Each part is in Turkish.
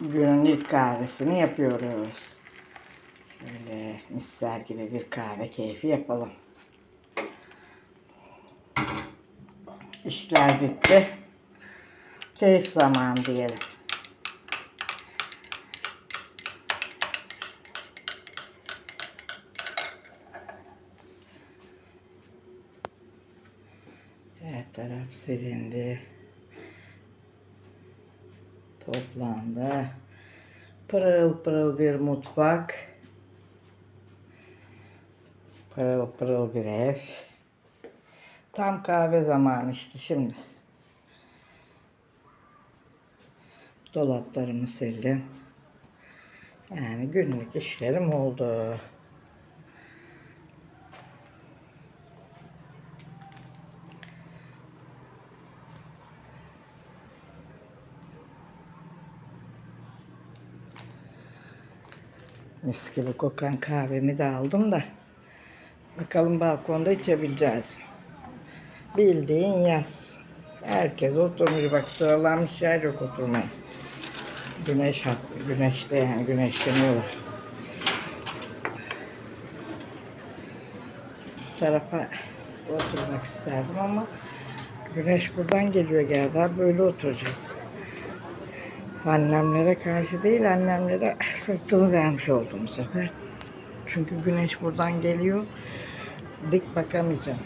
Günün ilk kahvesini yapıyoruz. Şöyle misler gibi bir kahve keyfi yapalım. İşler bitti. Keyif zamanı diyelim. Her taraf silindi. Toplandı. Pırıl pırıl bir mutfak. Pırıl pırıl bir ev. Tam kahve zamanı işte şimdi. Dolaplarımı sildim. Yani günlük işlerim oldu. Mis gibi kokan kahvemi de aldım da. Bakalım balkonda içebileceğiz? Bildiğin yaz. Herkes oturmuş bak sıralanmış yer yok oturmaya. Güneş hakkı, güneşte yani güneşleniyorlar. Bu tarafa oturmak isterdim ama güneş buradan geliyor galiba böyle oturacağız. Annemlere karşı değil annemlere sırtımı vermiş oldum bu sefer. Çünkü güneş buradan geliyor. Dik bakamayacağım.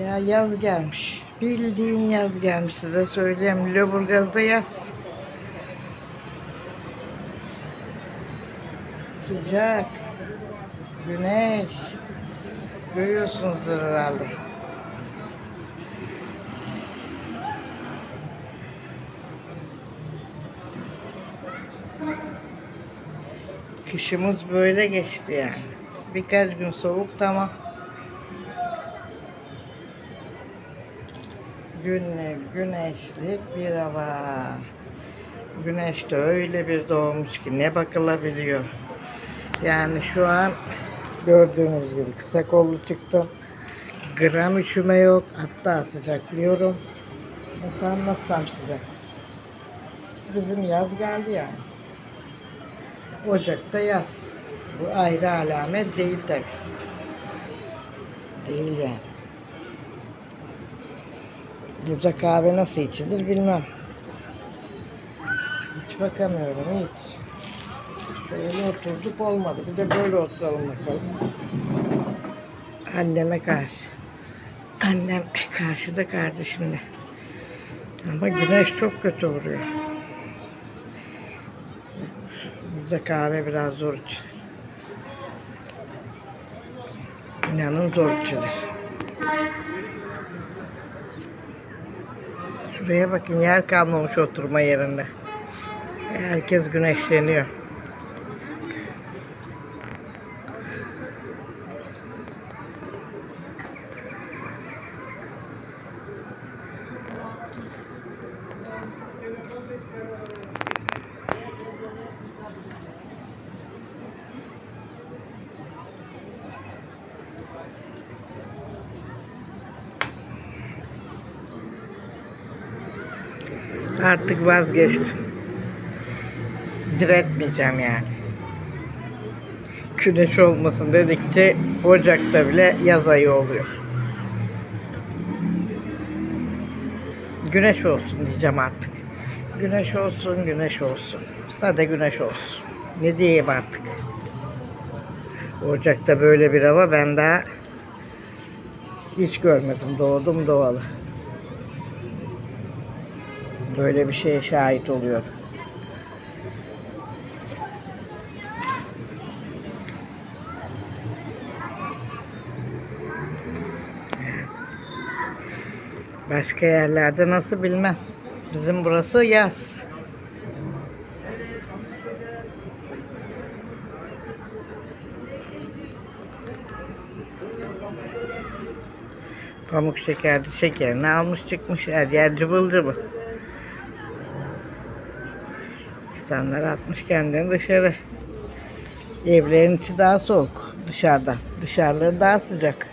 Ya yaz gelmiş. Bildiğin yaz gelmiş size söyleyeyim. Lüleburgaz'da yaz. Sıcak. Güneş. Görüyorsunuzdur herhalde. Kışımız böyle geçti yani. Birkaç gün soğuk tamam. Günlük güneşlik bir hava. Güneş de öyle bir doğmuş ki ne bakılabiliyor. Yani şu an gördüğünüz gibi kısa kollu çıktım. Gram üşüme yok. Hatta sıcaklıyorum. Nasıl anlatsam size. Bizim yaz geldi yani. Ocak'ta yaz. Bu ayrı alamet değil tabi. Değil yani. Burada kahve nasıl içilir bilmem. Hiç bakamıyorum hiç. Şöyle oturduk olmadı. Bir de böyle oturalım bakalım. Anneme karşı. Annem karşıda kardeşimle. Ama güneş çok kötü vuruyor. Burada kahve biraz zor içilir. İnanın zor içilir. Şuraya bakın yer kalmamış oturma yerinde. Herkes güneşleniyor. Artık vazgeçtim. Diretmeyeceğim yani. Güneş olmasın dedikçe Ocak'ta bile yaz ayı oluyor. Güneş olsun diyeceğim artık. Güneş olsun, güneş olsun. Sade güneş olsun. Ne diyeyim artık. Ocak'ta böyle bir hava ben daha hiç görmedim. Doğdum doğalı. Böyle bir şeye şahit oluyor. Başka yerlerde nasıl bilmem. Bizim burası yaz. Pamuk şekerli şekerini almış çıkmış her yer cıvıl cıvıl. İnsanlar atmış kendini dışarı. Evlerin içi daha soğuk dışarıda. Dışarıları daha sıcak.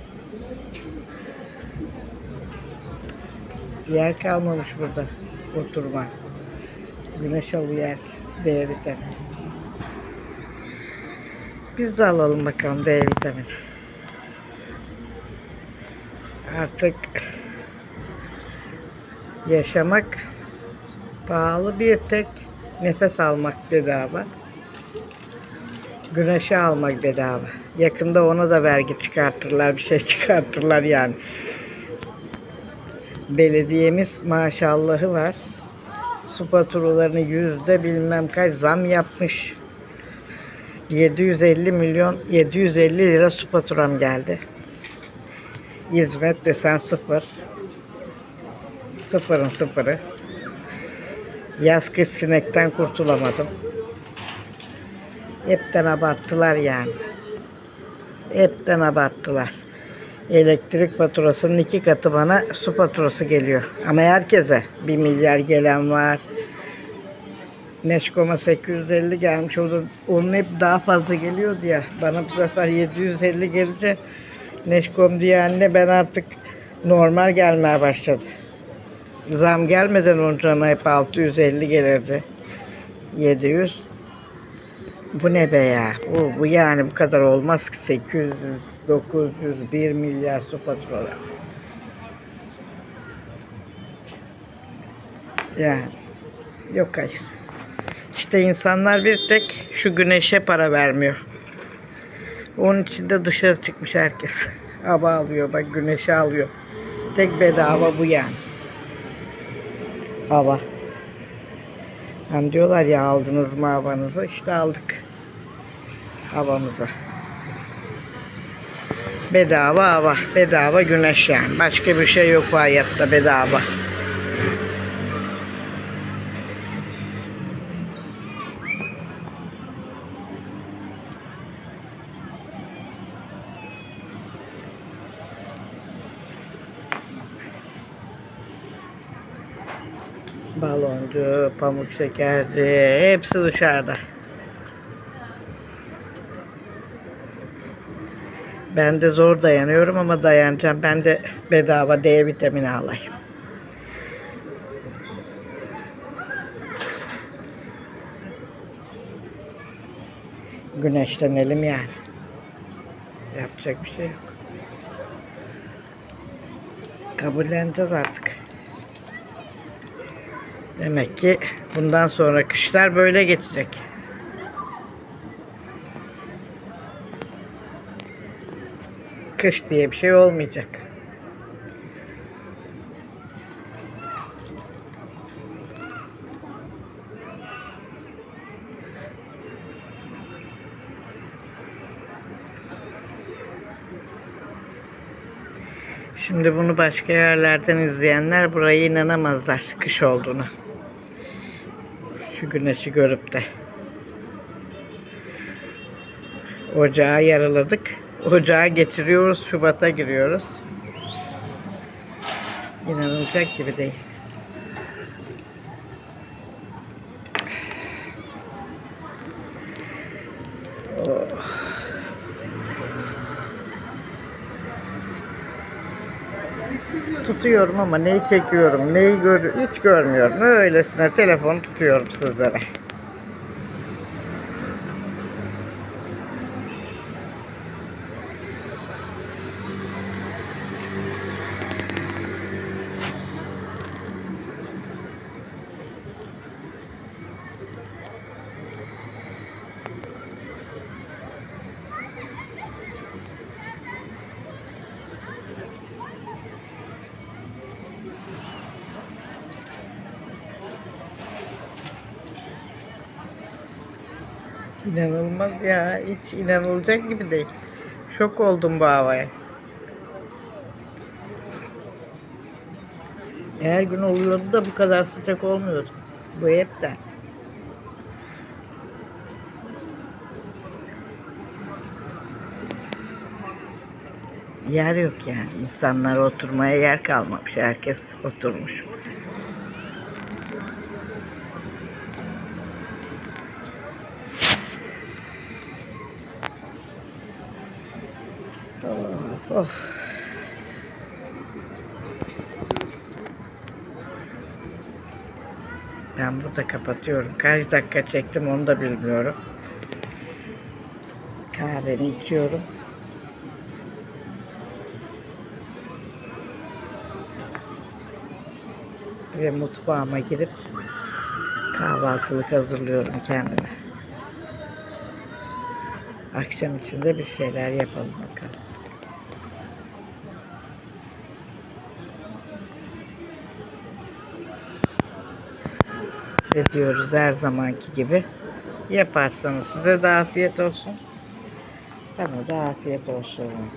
Yer kalmamış burada oturma. Güneş alıyor herkes. D vitamini. Biz de alalım bakalım D vitamini. Artık yaşamak pahalı bir tek nefes almak bedava. Güneşe almak bedava. Yakında ona da vergi çıkartırlar, bir şey çıkartırlar yani. Belediyemiz maşallahı var. Su faturalarını yüzde bilmem kaç zam yapmış. 750 milyon 750 lira su faturam geldi. Hizmet desen sıfır. Sıfırın sıfırı. Yaz kış sinekten kurtulamadım. Hepten abarttılar yani. Hepten abarttılar. Elektrik faturasının iki katı bana su faturası geliyor. Ama herkese bir milyar gelen var. Neşkom'a 850 gelmiş. O da, onun hep daha fazla geliyordu ya. Bana bu sefer 750 gelince Neşkom diye anne ben artık normal gelmeye başladı. Zam gelmeden önce ona hep 650 gelirdi. 700. Bu ne be ya? Bu, bu yani bu kadar olmaz ki 800, 900, 1 milyar su faturaları. Yani yok hayır. İşte insanlar bir tek şu güneşe para vermiyor. Onun için de dışarı çıkmış herkes. Hava alıyor bak güneşe alıyor. Tek bedava bu yani. Hava. Hani diyorlar ya aldınız mı havanızı? İşte aldık. Havamızı. Bedava hava. Bedava güneş yani. Başka bir şey yok bu hayatta bedava. Baloncu, pamuk şekerci hepsi dışarıda. Ben de zor dayanıyorum ama dayanacağım. Ben de bedava D vitamini alayım. Güneşlenelim yani. Yapacak bir şey yok. Kabulleneceğiz artık. Demek ki bundan sonra kışlar böyle geçecek. Kış diye bir şey olmayacak. Şimdi bunu başka yerlerden izleyenler buraya inanamazlar kış olduğunu. Şu güneşi görüp de. Ocağı yaraladık. Ocağı geçiriyoruz. Şubat'a giriyoruz. İnanılacak gibi değil. Oh. Tutuyorum ama neyi çekiyorum, neyi gör hiç görmüyorum. Öylesine telefonu tutuyorum sizlere. İnanılmaz ya. Hiç inanılacak gibi değil. Şok oldum bu havaya. Her gün oluyordu da bu kadar sıcak olmuyordu. Bu hepten. Yer yok yani. İnsanlar oturmaya yer kalmamış. Herkes oturmuş. Oh. Ben burada kapatıyorum. Kaç dakika çektim onu da bilmiyorum. Kahvemi içiyorum. Ve mutfağıma girip kahvaltılık hazırlıyorum kendime. Akşam için de bir şeyler yapalım bakalım. Ve diyoruz her zamanki gibi. Yaparsanız size de afiyet olsun. Bana da afiyet olsun.